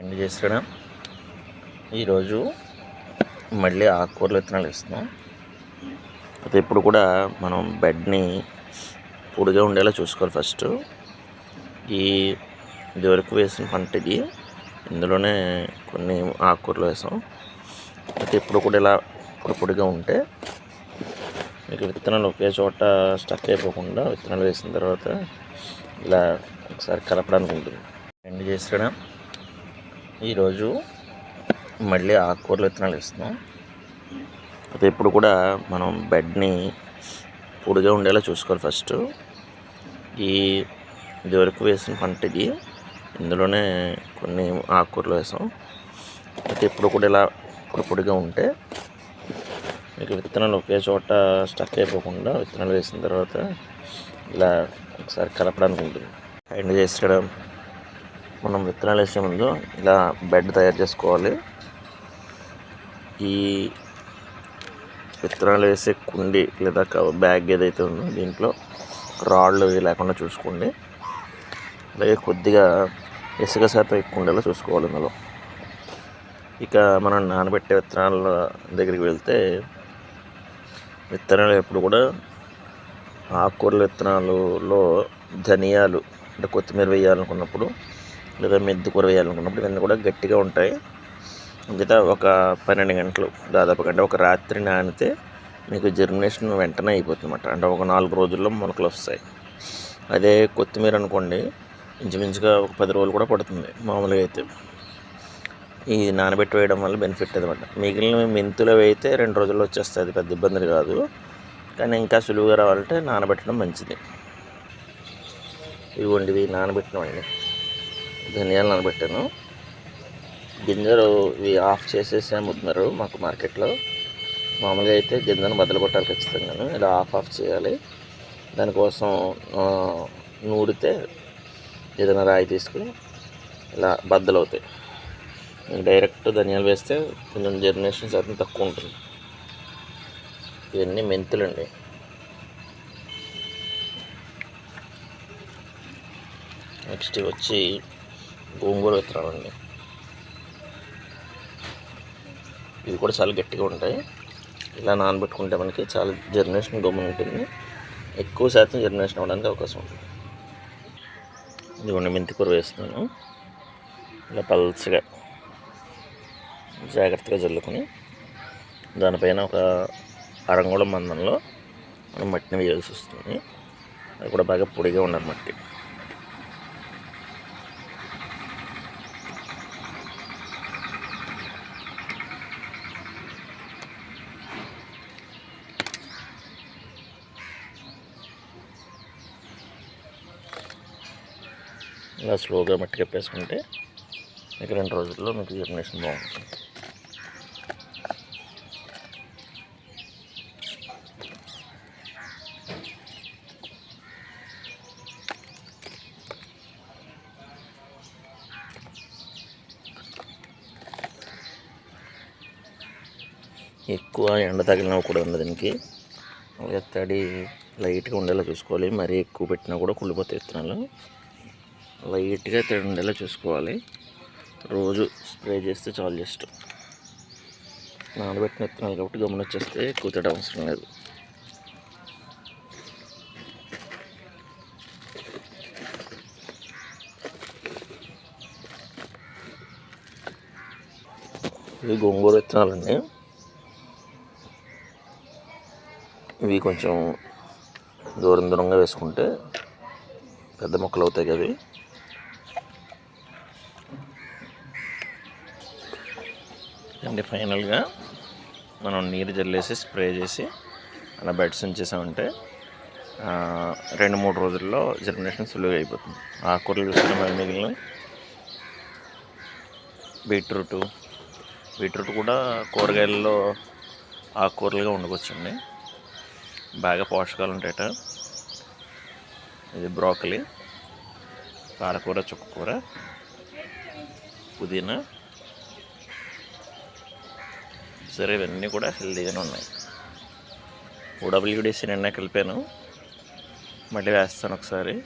End చేసాడా ఈరోజు మళ్ళీ ఆకుకూరలు విత్తనాలు ఇస్తున్నాం అయితే ఇప్పుడు కూడా మనం బెడ్ని పొడిగా ఉండేలా చూసుకోవాలి ఫస్ట్. ఈ ఇదివరకు వేసిన పంట ఇది. ఇందులోనే కొన్ని ఆకుకూరలు వేసాం. అయితే ఇప్పుడు కూడా ఇలా పొడి పొడిగా ఉంటే మీకు విత్తనాలు ఒకే చోట స్టక్ అయిపోకుండా విత్తనాలు వేసిన తర్వాత ఇలా ఒకసారి కలపడానికి ఉంటుంది. ఎండ్ చేసాడా ఈరోజు మళ్ళీ ఆకుకూరలు విత్తనాలు ఇస్తున్నాం అయితే ఇప్పుడు కూడా మనం బెడ్ని పొడిగా ఉండేలా చూసుకోవాలి ఫస్ట్. ఈ ఇదివరకు వేసిన పంట ఇది ఇందులోనే కొన్ని ఆకుకూరలు వేసాం. అయితే ఇప్పుడు కూడా ఇలా పొడి పొడిగా ఉంటే మీకు విత్తనాలు ఒకే చోట స్టక్ అయిపోకుండా విత్తనాలు వేసిన తర్వాత ఇలా ఒకసారి కలపడానికి ఉంటుంది. అండ్ చేసడం మనం విత్తనాలు వేసే ముందు ఇలా బెడ్ తయారు చేసుకోవాలి. ఈ విత్తనాలు వేసే కుండి లేదా బ్యాగ్ ఏదైతే ఉందో దీంట్లో రాళ్ళు లేకుండా చూసుకోండి. అలాగే కొద్దిగా ఇసుక శాతం ఎక్కువ ఉండేలా చూసుకోవాలి ఇందులో. ఇక మనం నానబెట్టే విత్తనాల దగ్గరికి వెళ్తే విత్తనాలు ఎప్పుడు కూడా ఆకుకూరల విత్తనాలలో ధనియాలు అంటే కొత్తిమీర వేయాలనుకున్నప్పుడు లేదా మెంతి కూర వేయాలనుకున్నప్పుడు ఇవన్నీ కూడా గట్టిగా ఉంటాయి. మిగతా ఒక పన్నెండు గంటలు దాదాపు గంట ఒక రాత్రి నానితే మీకు జర్మినేషన్ వెంటనే అయిపోతుంది అనమాట అంటే ఒక నాలుగు రోజుల్లో మొలకలు వస్తాయి. అదే కొత్తిమీర అనుకోండి ఇంచుమించుగా ఒక పది రోజులు కూడా పడుతుంది మామూలుగా అయితే. ఈ నానబెట్టి వేయడం వల్ల బెనిఫిట్ అనమాట మిగిలిన మెంతులు అయితే రెండు రోజుల్లో వచ్చేస్తుంది అది పెద్ద ఇబ్బంది కాదు. కానీ ఇంకా సులువుగా రావాలంటే నానబెట్టడం మంచిది. ఇవ్వండి ఇవి అండి ధనియాలు నానబెట్టాను. గింజలు ఇవి ఆఫ్ చేసేసి అమ్ముతున్నారు మాకు మార్కెట్లో మామూలుగా అయితే గింజను బద్దలు కొట్టాలి ఖచ్చితంగాను. ఇలా ఆఫ్ ఆఫ్ చేయాలి. దానికోసం నూడితే ఏదైనా రాయి తీసుకుని ఇలా బద్దలు అవుతాయి. డైరెక్ట్ ధనియాలు వేస్తే కొంచెం జర్మినేషన్ శాతం తక్కువ ఉంటుంది. ఇవన్నీ మెంతులండి. నెక్స్ట్ వచ్చి గోంగూర విత్తనాలండి ఇవి కూడా చాలా గట్టిగా ఉంటాయి. ఇలా నానబెట్టుకుంటే మనకి చాలా జర్మినేషన్ గమ్మున ఉంటుంది. ఎక్కువ శాతం జర్మినేషన్ అవ్వడానికి అవకాశం ఉంటుంది. ఇదిగోండి మెంతి కూర వేస్తున్నాను. ఇలా పల్చగా జాగ్రత్తగా జల్లుకొని దానిపైన ఒక అరంగుళం మందంలో మనం మట్టిని వేయాల్సి వస్తుంది. అది కూడా బాగా పొడిగా ఉండాలి మట్టి. ఇలా స్లోగా మట్టి కప్పేసుకుంటే మీకు రెండు రోజుల్లో మీకు జర్మినేషన్ బాగుంటుంది. ఎక్కువ ఎండ తగిలినా కూడా ఉండదు దీనికి. అలాగే తడి లైట్గా ఉండేలా చూసుకోవాలి. మరీ ఎక్కువ పెట్టినా కూడా కుళ్ళిపోతాయి విత్తనాలు. లైట్గా తిండేలా ఉండేలా చూసుకోవాలి. రోజు స్ప్రే చేస్తే చాలు జస్ట్. నానబెట్టిన విత్తనాలు కాబట్టి గమని వచ్చేస్తే ఎక్కువ అవసరం లేదు. ఇవి గోంగూర విత్తనాలండి. ఇవి కొంచెం దూరం దూరంగా వేసుకుంటే పెద్ద మొక్కలు అవుతాయి కదా అండి ఫైనల్గా మనం నీరు జల్లేసి స్ప్రే చేసి అలా బెడ్స్ ఉంచేసామంటే రెండు మూడు రోజుల్లో జర్మినేషన్ సులువుగా అయిపోతుంది. ఆకుకూరలు చూసుకున్న మరి మిగిలిన బీట్రూట్. బీట్రూట్ కూడా కూరగాయల్లో ఆకుకూరలుగా వండుకోవచ్చండి. బాగా పోషకాలు ఉంటాయట. ఇది బ్రోకలీ పాలకూర చుక్కకూర పుదీనా సరే ఇవన్నీ కూడా హెల్దీగానే ఉన్నాయి. ఓడబ్ల్యూడిసి నిన్న కలిపాను. మళ్ళీ వేస్తాను ఒకసారి.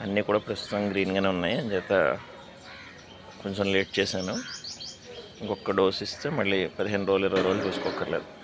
అన్నీ కూడా ప్రస్తుతం గ్రీన్గానే ఉన్నాయి. అని చేత కొంచెం లేట్ చేశాను. ఇంకొక డోస్ ఇస్తే మళ్ళీ పదిహేను రోజులు ఇరవై రోజులు చూసుకోకర్లేదు